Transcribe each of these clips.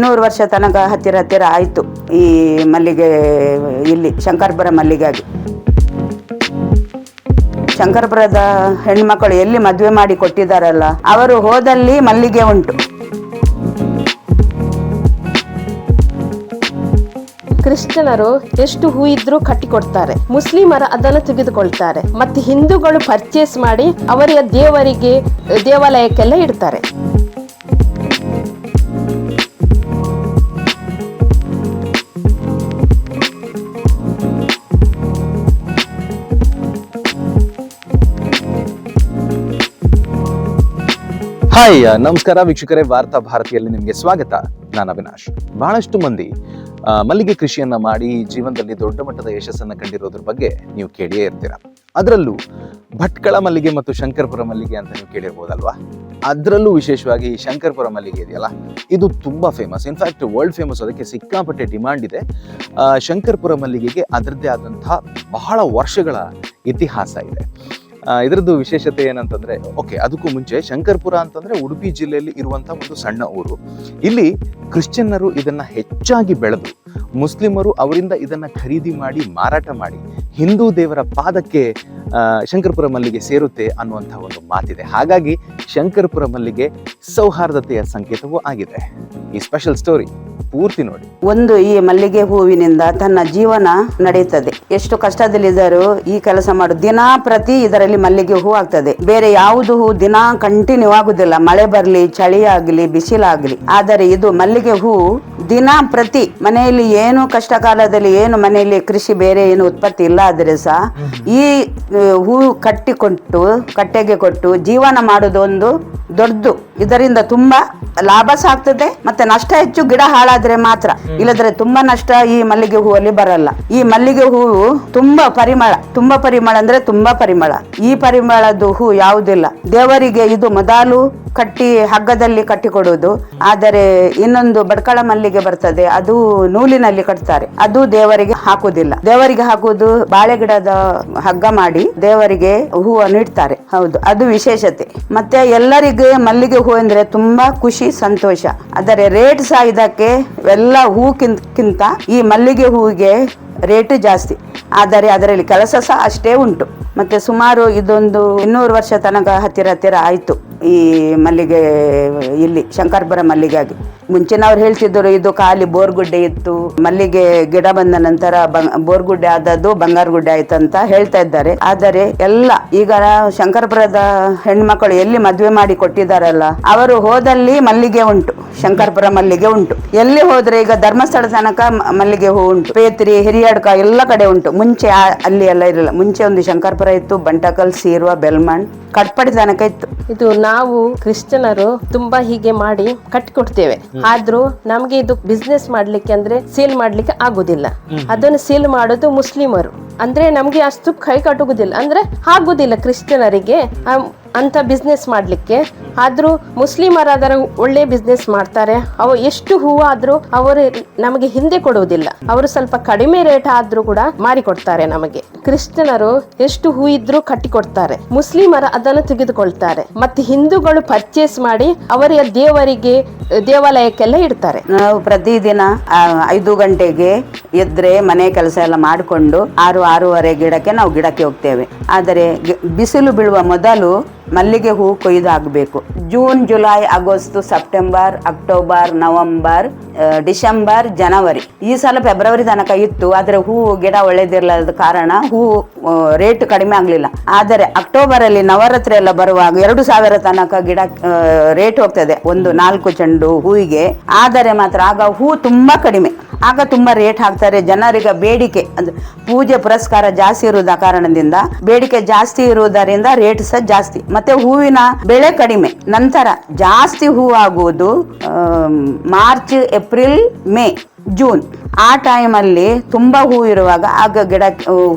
ಇನ್ನೂರು ವರ್ಷ ತನಕ ಹತ್ತಿರ ಹತ್ತಿರ ಆಯಿತು ಈ ಮಲ್ಲಿಗೆ ಇಲ್ಲಿ ಶಂಕರಪುರ ಮಲ್ಲಿಗೆಯಾಗಿ ಶಂಕರ್ಪುರದ ಹೆಣ್ಮಕ್ಕಳು ಎಲ್ಲಿ ಮದುವೆ ಮಾಡಿ ಕೊಟ್ಟಿದ್ದಾರಲ್ಲ, ಅವರು ಹೋದಲ್ಲಿ ಮಲ್ಲಿಗೆ ಉಂಟು. ಕ್ರಿಶ್ಚಿಯನರು ಎಷ್ಟು ಹೂ ಇದ್ರೂ ಕಟ್ಟಿಕೊಡ್ತಾರೆ, ಮುಸ್ಲಿಮರ ಅದನ್ನ ತೆಗೆದುಕೊಳ್ತಾರೆ, ಮತ್ತೆ ಹಿಂದೂಗಳು ಪರ್ಚೇಸ್ ಮಾಡಿ ಅವರ ದೇವರಿಗೆ, ದೇವಾಲಯಕ್ಕೆಲ್ಲ ಇಡ್ತಾರೆ. ಹಾಯ್, ನಮಸ್ಕಾರ ವೀಕ್ಷಕರೇ, ವಾರ್ತಾ ಭಾರತಿಯಲ್ಲಿ ನಿಮಗೆ ಸ್ವಾಗತ. ನಾನು ಅವಿನಾಶ್. ಬಹಳಷ್ಟು ಮಂದಿ ಮಲ್ಲಿಗೆ ಕೃಷಿಯನ್ನ ಮಾಡಿ ಜೀವನದಲ್ಲಿ ದೊಡ್ಡ ಮಟ್ಟದ ಯಶಸ್ಸನ್ನು ಕಂಡಿರೋದ್ರ ಬಗ್ಗೆ ನೀವು ಕೇಳಿಯೇ ಇರ್ತೀರ. ಅದರಲ್ಲೂ ಭಟ್ಕಳ ಮಲ್ಲಿಗೆ ಮತ್ತು ಶಂಕರಪುರ ಮಲ್ಲಿಗೆ ಅಂತ ನೀವು ಕೇಳಿರ್ಬೋದಲ್ವಾ? ಅದರಲ್ಲೂ ವಿಶೇಷವಾಗಿ ಶಂಕರ್ಪುರ ಮಲ್ಲಿಗೆ ಇದೆಯಲ್ಲ, ಇದು ತುಂಬ ಫೇಮಸ್ ಇನ್ಫ್ಯಾಕ್ಟ್ ವರ್ಲ್ಡ್ ಫೇಮಸ್ ಅದಕ್ಕೆ ಸಿಕ್ಕಾಪಟ್ಟೆ ಡಿಮ್ಯಾಂಡ್ ಇದೆ. ಶಂಕರ್ಪುರ ಮಲ್ಲಿಗೆಗೆ ಅದರದ್ದೇ ಆದಂತಹ ಬಹಳ ವರ್ಷಗಳ ಇತಿಹಾಸ ಇದೆ. ಇದರದ್ದು ವಿಶೇಷತೆ ಏನಂತಂದ್ರೆ, ಓಕೆ, ಅದಕ್ಕೂ ಮುಂಚೆ ಶಂಕರ್ಪುರ ಅಂತಂದ್ರೆ ಉಡುಪಿ ಜಿಲ್ಲೆಯಲ್ಲಿ ಇರುವಂತಹ ಒಂದು ಸಣ್ಣ ಊರು. ಇಲ್ಲಿ ಕ್ರಿಶ್ಚಿಯನ್ನರು ಇದನ್ನ ಹೆಚ್ಚಾಗಿ ಬೆಳೆದು, ಮುಸ್ಲಿಮರು ಅವರಿಂದ ಇದನ್ನ ಖರೀದಿ ಮಾಡಿ ಮಾರಾಟ ಮಾಡಿ, ಹಿಂದೂ ದೇವರ ಪಾದಕ್ಕೆ ಶಂಕರಪುರ ಮಲ್ಲಿಗೆ ಸೇರುತ್ತೆ ಅನ್ನುವಂಥ ಒಂದು ಮಾತಿದೆ. ಹಾಗಾಗಿ ಶಂಕರಪುರ ಮಲ್ಲಿಗೆ ಸೌಹಾರ್ದತೆಯ ಸಂಕೇತವೂ ಆಗಿದೆ. ಈ ಸ್ಪೆಷಲ್ ಸ್ಟೋರಿ ಪೂರ್ತಿ ನೋಡಿ. ಒಂದು ಈ ಮಲ್ಲಿಗೆ ಹೂವಿನಿಂದ ತನ್ನ ಜೀವನ ನಡೆಯುತ್ತದೆ. ಎಷ್ಟು ಕಷ್ಟದಲ್ಲಿದ್ದರೂ ಈ ಕೆಲಸ ಮಾಡು, ದಿನಾ ಪ್ರತಿ ಇದರಲ್ಲಿ ಮಲ್ಲಿಗೆ ಹೂ ಆಗ್ತದೆ. ಬೇರೆ ಯಾವುದು ಹೂ ದಿನಾ ಕಂಟಿನ್ಯೂ ಆಗುದಿಲ್ಲ ಮಳೆ ಬರಲಿ ಚಳಿ ಆಗಲಿ ಬಿಸಿಲಾಗಲಿ. ಆದರೆ ಇದು ಮಲ್ಲಿಗೆ ಹೂ ದಿನ ಪ್ರತಿ ಮನೆಯಲ್ಲಿ ಏನು ಕಷ್ಟ ಕಾಲದಲ್ಲಿ ಏನು ಮನೆಯಲ್ಲಿ ಕೃಷಿ ಬೇರೆ ಏನು ಉತ್ಪತ್ತಿ ಇಲ್ಲ ಆದರೆ ಸಹ ಈ ಆ, ಹೂ ಕಟ್ಟಿಕೊಟ್ಟು ಕಟ್ಟೆಗೆ ಕೊಟ್ಟು ಜೀವನ ಮಾಡೋದೊಂದು ದೊಡ್ಡದು ಇದರಿಂದ ತುಂಬಾ ಲಾಭ ಸಹ ಆಗ್ತದೆ ಮತ್ತೆ ನಷ್ಟ ಹೆಚ್ಚು ಗಿಡ ಹಾಳಾದ್ರೆ ಮಾತ್ರ. ಇಲ್ಲದ್ರೆ ತುಂಬಾ ನಷ್ಟ ಈ ಮಲ್ಲಿಗೆ ಹೂವಲ್ಲಿ ಬರಲ್ಲ. ಈ ಮಲ್ಲಿಗೆ ಹೂವು ತುಂಬಾ ಪರಿಮಳ ತುಂಬಾ ಪರಿಮಳ ಅಂದ್ರೆ ತುಂಬಾ ಪರಿಮಳ. ಈ ಪರಿಮಳದ ಹೂ ಯಾವುದಿಲ್ಲ. ದೇವರಿಗೆ ಇದು ಮೊದಲು ಕಟ್ಟಿ ಹಗ್ಗದಲ್ಲಿ ಕಟ್ಟಿಕೊಡುವುದು. ಆದರೆ ಇನ್ನೊಂದು ಬಡ್ಕಳ ಮಲ್ಲಿಗೆ ಬರ್ತದೆ, ಅದು ನೂಲಿನಲ್ಲಿ ಕಟ್ತಾರೆ. ಅದು ದೇವರಿಗೆ ಹಾಕುವುದಿಲ್ಲ. ದೇವರಿಗೆ ಹಾಕುವುದು ಬಾಳೆ ಗಿಡದ ಹಗ್ಗ ಮಾಡಿ ದೇವರಿಗೆ ಹೂವನ್ನು ಇಡ್ತಾರೆ. ಹೌದು, ಅದು ವಿಶೇಷತೆ. ಮತ್ತೆ ಎಲ್ಲರಿಗೆ ಮಲ್ಲಿಗೆ ಹೂ ಅಂದ್ರೆ ತುಂಬಾ ಖುಷಿ, ಸಂತೋಷ. ಆದರೆ ರೇಟ್ ಸಹ ಇದಕ್ಕೆ ಎಲ್ಲ ಹೂಕ್ಕಿಂತ ಈ ಮಲ್ಲಿಗೆ ಹೂವಿಗೆ ರೇಟ್ ಜಾಸ್ತಿ. ಆದರೆ ಅದರಲ್ಲಿ ಕೆಲಸ ಸಹ ಅಷ್ಟೇ ಉಂಟು. ಮತ್ತೆ ಸುಮಾರು ಇದೊಂದು ಇನ್ನೂರು ವರ್ಷ ತನಕ ಹತ್ತಿರ ಹತ್ತಿರ ಆಯಿತು. ಈ ಮಲ್ಲಿಗೆ, ಇಲ್ಲಿ ಶಂಕರಪುರ ಮಲ್ಲಿಗೆಯಾಗಿ ಮುಂಚಿನವ್ರು ಹೇಳ್ತಿದ್ದರು ಇದು ಖಾಲಿ ಬೋರ್ಗುಡ್ಡೆ ಇತ್ತು. ಮಲ್ಲಿಗೆ ಗಿಡ ಬಂದ ನಂತರ ಬೋರ್ಗುಡ್ಡೆ ಆದದ್ದು ಬಂಗಾರಗುಡ್ಡೆ ಆಯ್ತು ಅಂತ ಹೇಳ್ತಾ ಇದ್ದಾರೆ. ಆದರೆ ಎಲ್ಲ, ಈಗ ಶಂಕರ್ಪುರದ ಹೆಣ್ಮಕ್ಕಳು ಎಲ್ಲಿ ಮದುವೆ ಮಾಡಿ ಕೊಟ್ಟಿದ್ದಾರಲ್ಲ, ಅವರು ಹೋದಲ್ಲಿ ಮಲ್ಲಿಗೆ ಉಂಟು, ಶಂಕರ್ಪುರ ಮಲ್ಲಿಗೆ ಉಂಟು. ಎಲ್ಲಿ ಹೋದ್ರೆ ಈಗ ಧರ್ಮಸ್ಥಳ ತನಕ ಮಲ್ಲಿಗೆ ಹೂ ಉಂಟು. ಪೇತ್ರಿ, ಹಿರಿಯಡ್ಕ ಎಲ್ಲ ಕಡೆ ಉಂಟು. ಮುಂಚೆ ಅಲ್ಲಿ ಎಲ್ಲ ಇರಲಿಲ್ಲ ಮುಂಚೆ ಒಂದು ಶಂಕರ್ಪುರ ಇತ್ತು, ಬಂಟಕಲ್, ಸೀರ್ವ ಬೆಲ್ಮಂಡ್ ಕಟ್ಪಡಿ ತನಕ ಇತ್ತು. ಇದು ನಾವು ಕ್ರಿಶ್ಚಿಯನರು ತುಂಬಾ ಹೀಗೆ ಮಾಡಿ ಕಟ್ಟಿಕೊಡ್ತೇವೆ ಆದ್ರೂ ನಮ್ಗೆ ಇದು ಬಿಸ್ನೆಸ್ ಮಾಡ್ಲಿಕ್ಕೆ ಅಂದ್ರೆ ಸೇಲ್ ಮಾಡ್ಲಿಕ್ಕೆ ಆಗುದಿಲ್ಲ. ಅದನ್ನು ಸೇಲ್ ಮಾಡೋದು ಮುಸ್ಲಿಮರು. ಅಂದ್ರೆ ನಮ್ಗೆ ಅಷ್ಟು ಕೈ ಕಟ್ಟುವುದಿಲ್ಲ ಅಂದ್ರೆ ಆಗುದಿಲ್ಲ ಕ್ರಿಶ್ಚಿಯನರಿಗೆ. ಅಂತ ಬಿಸ್ನೆಸ್ ಮಾಡಲಿಕ್ಕೆ. ಆದ್ರೂ ಮುಸ್ಲಿಮರಾದರೂ ಒಳ್ಳೆ ಬಿಸ್ನೆಸ್ ಮಾಡ್ತಾರೆ. ಅವು ಎಷ್ಟು ಹೂವು ಆದರೂ ಅವರು ನಮಗೆ ಹಿಂದೆ ಕೊಡುವುದಿಲ್ಲ. ಅವರು ಸ್ವಲ್ಪ ಕಡಿಮೆ ರೇಟ್ ಆದ್ರೂ ಕೂಡ ಮಾರಿಕೊಡ್ತಾರೆ ನಮಗೆ. ಕ್ರಿಶ್ಚಿಯನರು ಎಷ್ಟು ಹೂ ಇದ್ರೂ ಕಟ್ಟಿಕೊಡ್ತಾರೆ. ಮುಸ್ಲಿಮರ ಅದನ್ನು ತೆಗೆದುಕೊಳ್ತಾರೆ. ಮತ್ತೆ ಹಿಂದೂಗಳು ಪರ್ಚೇಸ್ ಮಾಡಿ ಅವರ ದೇವರಿಗೆ, ದೇವಾಲಯಕ್ಕೆಲ್ಲ ಇಡ್ತಾರೆ. ನಾವು ಪ್ರತಿದಿನ ಐದು ಗಂಟೆಗೆ ಎದ್ರೆ ಮನೆ ಕೆಲಸ ಎಲ್ಲ ಮಾಡಿಕೊಂಡು ಆರು, ಆರೂವರೆ ಗಿಡಕ್ಕೆ ನಾವು ಗಿಡಕ್ಕೆ ಹೋಗ್ತೇವೆ. ಆದರೆ ಬಿಸಿಲು ಬೀಳುವ ಮೊದಲು ಮಲ್ಲಿಗೆ ಹೂ ಕೊಯ್ದಾಗಬೇಕು. June, July, August, September, October, November December, ಜನವರಿ. ಈ ಸಲ ಫೆಬ್ರವರಿ ತನಕ ಇತ್ತು, ಆದರೆ ಹೂ, ಗಿಡ ಒಳ್ಳೆದಿರಲಾದ ಕಾರಣ ಹೂ ರೇಟ್ ಕಡಿಮೆ ಆಗಲಿಲ್ಲ. ಆದರೆ ಅಕ್ಟೋಬರ್ ಅಲ್ಲಿ ನವರಾತ್ರಿ ಎಲ್ಲ ಬರುವಾಗ ಎರಡು ಸಾವಿರ ತನಕ ಗಿಡ ರೇಟ್ ಹೋಗ್ತದೆ, ಒಂದು ನಾಲ್ಕು ಚೆಂಡು ಹೂವಿಗೆ. ಆದರೆ ಮಾತ್ರ ಆಗ ಹೂ ತುಂಬಾ ಕಡಿಮೆ. ಆಗ ತುಂಬಾ ರೇಟ್ ಹಾಕ್ತಾರೆ ಜನರಿಗೆ ಬೇಡಿಕೆ. ಅಂದ್ರೆ ಪೂಜೆ ಪುರಸ್ಕಾರ ಜಾಸ್ತಿ ಇರುವುದ ಕಾರಣದಿಂದ ಬೇಡಿಕೆ ಜಾಸ್ತಿ ಇರುವುದರಿಂದ ರೇಟ್ ಸಹ ಜಾಸ್ತಿ. ಮತ್ತೆ ಹೂವಿನ ಬೆಳೆ ಕಡಿಮೆ. ನಂತರ ಜಾಸ್ತಿ ಹೂ ಆಗುವುದು ಮಾರ್ಚ್, ಏಪ್ರಿಲ್, ಮೇ, ಜೂನ್. ಆ ಟೈಮಲ್ಲಿ ತುಂಬಾ ಹೂ ಇರುವಾಗ ಆಗ ಗಿಡ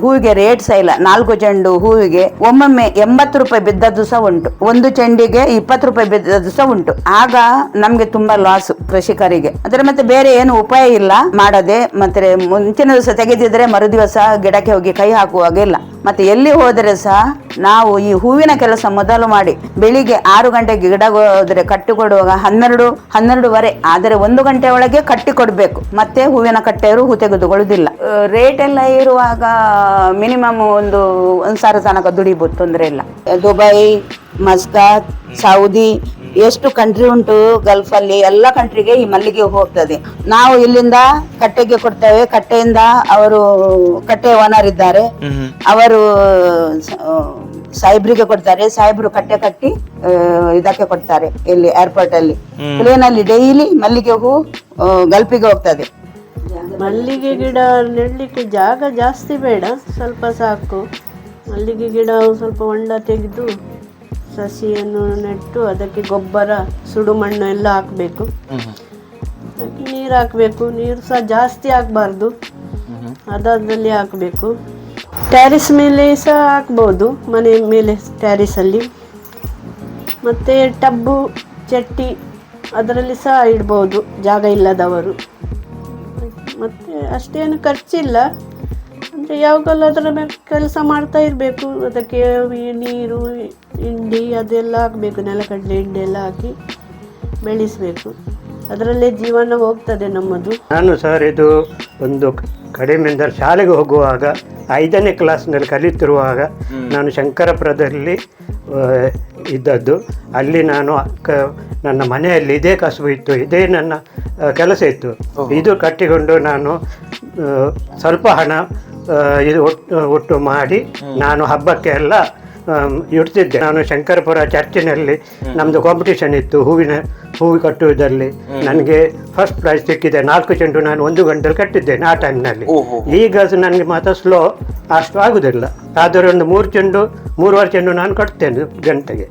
ಹೂವಿಗೆ ರೇಟ್ ಸಹ ಇಲ್ಲ. ನಾಲ್ಕು ಚೆಂಡು ಹೂವಿಗೆ ಒಮ್ಮೊಮ್ಮೆ ಎಂಬತ್ತು ರೂಪಾಯಿ ಬಿದ್ದದ್ದು ಸಹ ಉಂಟು. ಒಂದು ಚೆಂಡಿಗೆ ಇಪ್ಪತ್ತು ರೂಪಾಯಿ ಬಿದ್ದದ್ದು ಸಹ ಉಂಟು. ಆಗ ನಮ್ಗೆ ತುಂಬಾ ಲಾಸ್ ಕೃಷಿಕರಿಗೆ. ಅಂದ್ರೆ ಮತ್ತೆ ಬೇರೆ ಏನು ಉಪಾಯ ಇಲ್ಲ. ಮಾಡದೆ ಮತ್ತೆ ಮುಂಚಿನ ದಿವಸ ತೆಗೆದಿದ್ರೆ ಮರುದಿವಸ ಗಿಡಕ್ಕೆ ಹೋಗಿ ಕೈ ಹಾಕುವಾಗ ಇಲ್ಲ. ಮತ್ತೆ ಎಲ್ಲಿ ಹೋದರೆ ಸಹ ನಾವು ಈ ಹೂವಿನ ಕೆಲಸ ಮೊದಲು ಮಾಡಿ ಬೆಳಿಗ್ಗೆ ಆರು ಗಂಟೆಗೆ ಗಿಡ ಹೋದ್ರೆ ಕಟ್ಟಿ ಕೊಡುವಾಗ ಹನ್ನೆರಡು, ಹನ್ನೆರಡುವರೆ, ಆದರೆ ಒಂದು ಗಂಟೆ ಒಳಗೆ ಕಟ್ಟಿ ಕೊಡ್ಬೇಕು ಮತ್ತೆ ಹೂವಿನ ಕಟ್ಟೆಯವರು ಹೂ ತೆಗೆದುಕೊಳ್ಳುವುದಿಲ್ಲ. ರೇಟ್ ಎಲ್ಲ ಇರುವಾಗ ಮಿನಿಮಮ್ ಒಂದು ಒಂದು ಸಾವಿರ ತನಕ ದುಡಿಬೋದು ತೊಂದರೆ ಇಲ್ಲ. ದುಬೈ, ಮಸ್ಕತ್, ಸೌದಿ ಎಷ್ಟು ಕಂಟ್ರಿ ಉಂಟು ಗಲ್ಫ್ ಅಲ್ಲಿ ಎಲ್ಲ ಕಂಟ್ರಿಗೆ ಈ ಮಲ್ಲಿಗೆ ಹೂ ಹೋಗ್ತದೆ. ನಾವು ಇಲ್ಲಿಂದ ಕಟ್ಟೆಗೆ ಕೊಡ್ತೇವೆ. ಕಟ್ಟೆಯಿಂದ ಅವರು ಕಟ್ಟೆ ಓನರ್ ಇದ್ದಾರೆ. ಅವರು ಸಾಹೇಬ್ರಿಗೆ ಕೊಡ್ತಾರೆ. ಸಾಹೇಬ್ರು ಕಟ್ಟೆ ಕಟ್ಟಿ ಇದಕ್ಕೆ ಕೊಡ್ತಾರೆ ಇಲ್ಲಿ ಏರ್ಪೋರ್ಟ್ ಅಲ್ಲಿ. ಪ್ಲೇನ್ ಅಲ್ಲಿ ಡೈಲಿ ಮಲ್ಲಿಗೆ ಹೂ ಆ, ಗಲ್ಫಿಗೆ ಹೋಗ್ತದೆ. ಮಲ್ಲಿಗೆ ಗಿಡ ನೆಡ್ಲಿಕ್ಕೆ ಜಾಗ ಜಾಸ್ತಿ ಬೇಡ. ಸ್ವಲ್ಪ ಸಾಕು. ಮಲ್ಲಿಗೆ ಗಿಡ ಸ್ವಲ್ಪ ಹೊಂಡ ತೆಗೆದು ಸಸಿಯನ್ನು ನೆಟ್ಟು ಅದಕ್ಕೆ ಗೊಬ್ಬರ, ಸುಡು ಮಣ್ಣು ಎಲ್ಲ ಹಾಕಬೇಕು. ಅದಕ್ಕೆ ನೀರು ಹಾಕಬೇಕು. ನೀರು ಸಹ ಜಾಸ್ತಿ ಹಾಕಬಾರ್ದು. ಅದಾದಲ್ಲಿ ಹಾಕಬೇಕು. ಟ್ಯಾರಿಸ್ ಮೇಲೆ ಸಹ ಹಾಕ್ಬೋದು. ಮನೆ ಮೇಲೆ ಟ್ಯಾರಿಸಲ್ಲಿ ಮತ್ತು ಟಬ್ಬು, ಚಟ್ಟಿ ಅದರಲ್ಲಿ ಸಹ ಇಡ್ಬೋದು. ಜಾಗ ಇಲ್ಲದವರು. ಮತ್ತು ಅಷ್ಟೇನು ಖರ್ಚಿಲ್ಲ. ಅಂದರೆ ಯಾವಾಗಲೂ ಅದರ ಮೇಲೆ ಕೆಲಸ ಮಾಡ್ತಾ ಇರಬೇಕು. ಅದಕ್ಕೆ ನೀರು ಹಿಂಡಿ ಅದೆಲ್ಲ ಹಾಕಬೇಕು. ನೆಲಗಡಲೆ ಹಿಂಡಿ ಎಲ್ಲ ಹಾಕಿ ಬೆಳೆಸಬೇಕು. ಅದರಲ್ಲೇ ಜೀವನ ಹೋಗ್ತದೆ ನಮ್ಮದು. ನಾನು ಸರ್ ಇದು ಒಂದು ಕಡಿಮೆಯಿಂದ ಶಾಲೆಗೆ ಹೋಗುವಾಗ ಐದನೇ ಕ್ಲಾಸ್ನಲ್ಲಿ ಕಲಿತಿರುವಾಗ ನಾನು ಶಂಕರಪುರದಲ್ಲಿ ಇದ್ದದ್ದು. ಅಲ್ಲಿ ನಾನು ಕ ನನ್ನ ಮನೆಯಲ್ಲಿ ಇದೇ ಕಸುಬು ಇತ್ತು. ಇದೇ ನನ್ನ ಕೆಲಸ ಇತ್ತು. ಇದು ಕಟ್ಟಿಕೊಂಡು ನಾನು ಸ್ವಲ್ಪ ಹಣ ಇದು ಒಟ್ಟು ಒಟ್ಟು ಮಾಡಿ ನಾನು ಹಬ್ಬಕ್ಕೆ ಎಲ್ಲ ಆಮ್, ಇಡ್ತಿದ್ದೆ. ನಾನು ಶಂಕರಪುರ ಚರ್ಚಿನಲ್ಲಿ ನಮ್ಮದು ಕಾಂಪಿಟೇಷನ್ ಇತ್ತು ಹೂವಿನ ಹೂವು ಕಟ್ಟುವುದರಲ್ಲಿ ನನಗೆ ಫಸ್ಟ್ ಪ್ರೈಸ್ ಸಿಕ್ಕಿದೆ. ನಾಲ್ಕು ಚೆಂಡು ನಾನು ಒಂದು ಗಂಟೆಲಿ ಕಟ್ಟಿದ್ದೇನೆ ಆ ಟೈಮ್ನಲ್ಲಿ ಈಗ ನನಗೆ ಮಾತ್ರ ಸ್ಲೋ ಅಷ್ಟು ಆಗುವುದಿಲ್ಲ ಆದರೆ ಒಂದು ಮೂರು ಚೆಂಡು ಮೂರುವರೆ ಚೆಂಡು ನಾನು ಕಟ್ತೇನೆ ಗಂಟೆಗೆ.